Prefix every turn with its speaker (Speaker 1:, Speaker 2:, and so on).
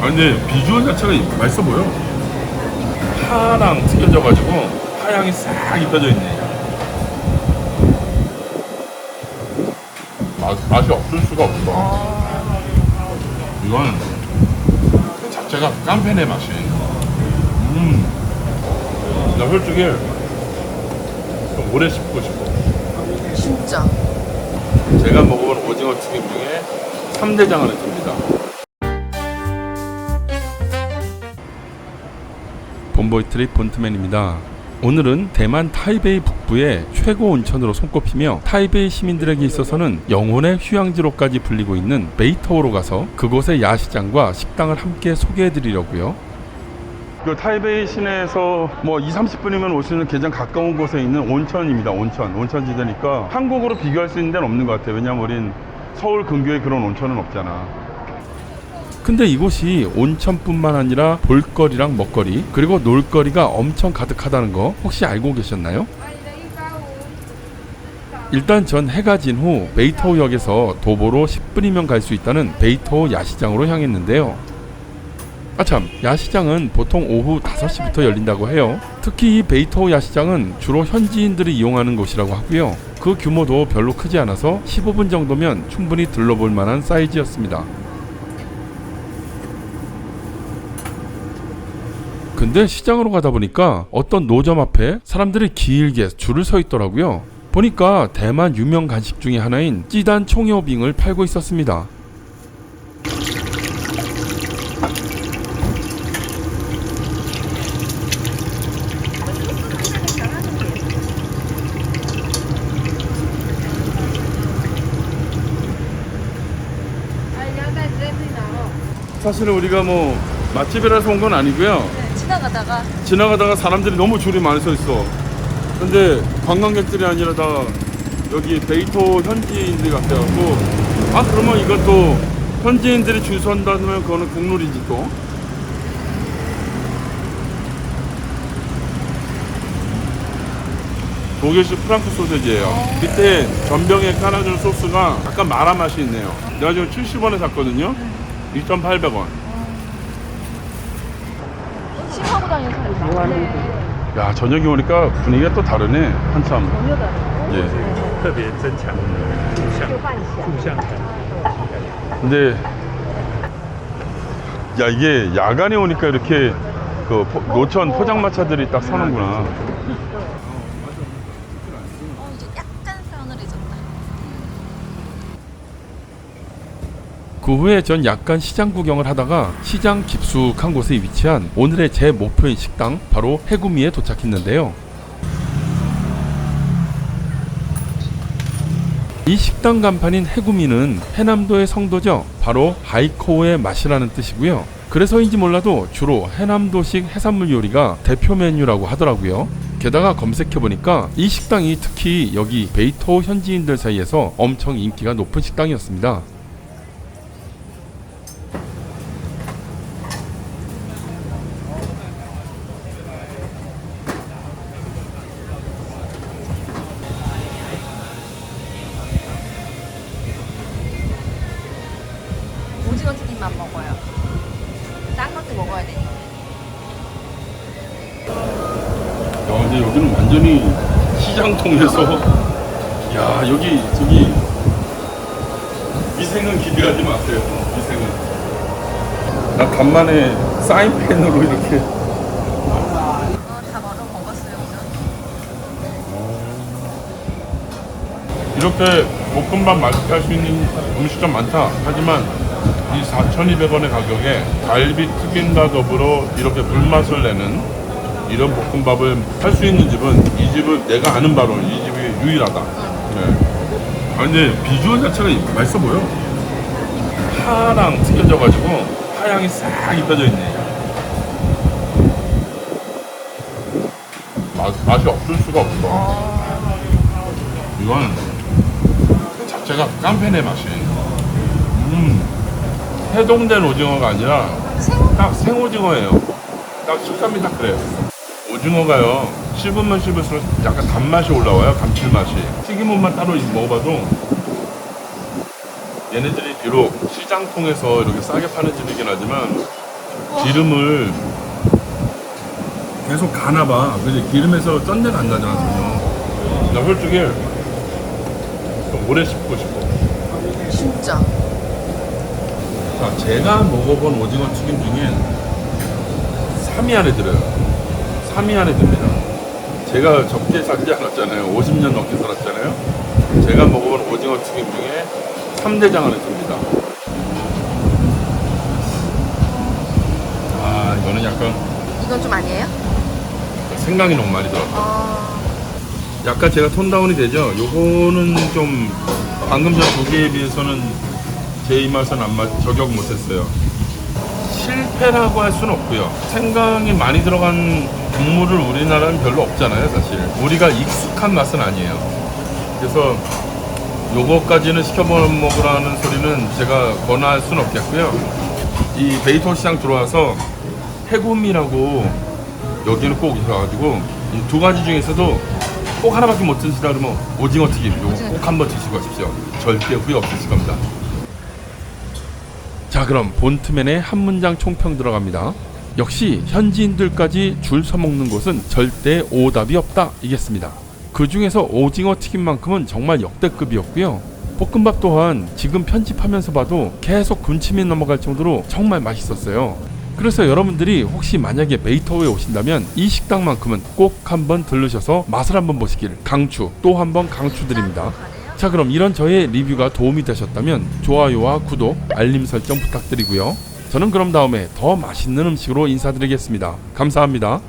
Speaker 1: 아 근데 비주얼 자체가 맛있어 보여. 파랑 튀겨져가지고 파향이 싹 입혀져 있네. 맛, 맛이 없을 수가 없어. 이건 그 자체가 깐페네 맛이. 음. 나 솔직히 좀 오래 씹고 싶어.
Speaker 2: 진짜.
Speaker 1: 제가 먹어본 오징어 튀김 중에 3대장 안에 듭니다. 본보이 트립 본트맨입니다. 오늘은 대만 타이베이 북부의 최고 온천으로 손꼽히며 타이베이 시민들에게 있어서는 영혼의 휴양지로까지 불리고 있는 베이터오로 가서 그곳의 야시장과 식당을 함께 소개해 드리려고요. 그 타이베이 시내에서 뭐 2, 30분이면 올 수 있는 가장 가까운 곳에 있는 온천입니다. 온천. 온천지대니까 한국으로 비교할 수 있는 데는 없는 것 같아요. 왜냐면 우린 서울 근교에 그런 온천은 없잖아. 근데 이곳이 온천뿐만 아니라 볼거리랑 먹거리 그리고 놀거리가 엄청 가득하다는 거 혹시 알고 계셨나요? 일단 전 해가 진 후 베이터우 역에서 도보로 10분이면 갈 수 있다는 베이터우 야시장으로 향했는데요. 아참 야시장은 보통 오후 5시부터 열린다고 해요. 특히 이 베이터우 야시장은 주로 현지인들이 이용하는 곳이라고 하고요. 그 규모도 별로 크지 않아서 15분 정도면 충분히 둘러볼 만한 사이즈였습니다. 근데 시장으로 가다 보니까 어떤 노점 앞에 사람들이 길게 줄을 서 있더라고요. 보니까 대만 유명 간식 중에 하나인 찌단 총여빙을 팔고 있었습니다. 사실은 우리가 뭐 맛집이라서 온 건 아니고요.
Speaker 2: 네, 지나가다가
Speaker 1: 지나가다가 사람들이 너무 줄이 많이 서 있어. 근데 관광객들이 아니라 다 여기 베이토 현지인들 같아갖고 아 그러면 이건 또 현지인들이 줄 선다면 그거는 국룰이지 또. 독일식 프랑크 소세지예요. 밑에 전병에 깔아준 소스가 약간 마라 맛이 있네요. 내가 지금 70원에 샀거든요. 2,800원.
Speaker 2: 싱하고 다니는 사람이 많네.
Speaker 1: 야 저녁에 오니까 분위기가 또 다르네 한참
Speaker 2: 전혀 다르고.
Speaker 1: 예
Speaker 3: 特别增强互相互相感。
Speaker 1: 근데 야 이게 야간에 오니까 이렇게 그 포- 노천 포장마차들이 딱 서는구나 그 후에 전 약간 시장 구경을 하다가 시장 깊숙한 곳에 위치한 오늘의 제 목표인 식당 바로 해구미에 도착했는데요 이 식당 간판인 해구미는 해남도의 성도죠. 바로 하이코우의 맛이라는 뜻이고요. 그래서인지 몰라도 주로 해남도식 해산물 요리가 대표 메뉴라고 하더라고요. 게다가 검색해보니까 이 식당이 특히 여기 베이토 현지인들 사이에서 엄청 인기가 높은 식당이었습니다.
Speaker 2: 오징어 튀김만 먹어요. 딴 것도 먹어야 돼.
Speaker 1: 야, 근데 여기는 완전히 시장통에서 야 여기 저기 위생은 기대하지 마세요. 위생은 나 간만에 사인펜으로 이렇게
Speaker 2: 어, 다 먹어 먹었어요. 오늘.
Speaker 1: 이렇게 볶음밥 맛있게 할 수 있는 음식점 많다. 하지만 이 4,200원의 가격에 갈비 튀김과 더불어 이렇게 불맛을 내는 이런 볶음밥을 할 수 있는 집은 이 집은 내가 아는 바로 이 집이 유일하다. 네. 아 근데 비주얼 자체가 맛있어 보여. 파랑 튀겨져가지고 파향이 싹 입혀져 있네. 맛, 맛이 없을 수가 없어. 이건 그 자체가 깐페네 맛이. 음, 해동된 오징어가 아니라 생딱 생오징어예요. 딱 식감이 딱 그래요. 오징어가요, 씹으면 씹을수록 약간 단맛이 올라와요, 감칠맛이. 튀김옷만 따로 먹어봐도 얘네들이 비록 시장 통해서 이렇게 싸게 파는 집이긴 하지만 기름을 계속 가나봐. 그래서 기름에서 쩐내가 안 나잖아, 전혀. 나 솔직히 좀 오래 씹고 싶어.
Speaker 2: 진짜.
Speaker 1: 자, 제가 먹어본 오징어 튀김 중엔 3위 안에 들어요. 3위 안에 듭니다. 제가 적게 살지 않았잖아요. 50년 넘게 살았잖아요. 제가 먹어본 오징어 튀김 중에 3대장 안에 듭니다. 아, 이거는 약간
Speaker 2: 이건 좀 아니에요?
Speaker 1: 생강이 너무 많이 들었다.
Speaker 2: 어.
Speaker 1: 약간 제가 톤다운이 되죠. 요거는 좀 방금 전두 개에 비해서는 제 입맛은 안 맞, 저격 못했어요. 실패라고 할 수는 없고요. 생강이 많이 들어간 국물을 우리나라는 별로 없잖아요, 사실. 우리가 익숙한 맛은 아니에요. 그래서 요거까지는 시켜 먹으라는 소리는 제가 권할 수는 없겠고요. 이 베이톨 시장 들어와서 해곰이라고 여기는 꼭 있어가지고 이두 가지 중에서도 꼭 하나밖에 못 드시다 그러면 오징어 튀김 요거 꼭 한번 드시고 가십시오. 절대 후회 없으실 겁니다. 자 그럼 본트맨의 한 문장 총평 들어갑니다. 역시 현지인들까지 줄 서먹는 곳은 절대 오답이 없다 이겠습니다. 그 중에서 오징어 튀김만큼은 정말 역대급이었고요. 볶음밥 또한 지금 편집하면서 봐도 계속 군침이 넘어갈 정도로 정말 맛있었어요. 그래서 여러분들이 혹시 만약에 베이터에 오신다면 이 식당만큼은 꼭 한번 들르셔서 맛을 한번 보시길 강추 또 한번 강추드립니다. 자 그럼 이런 저의 리뷰가 도움이 되셨다면 좋아요와 구독, 알림 설정 부탁드리고요. 저는 그럼 다음에 더 맛있는 음식으로 인사드리겠습니다. 감사합니다.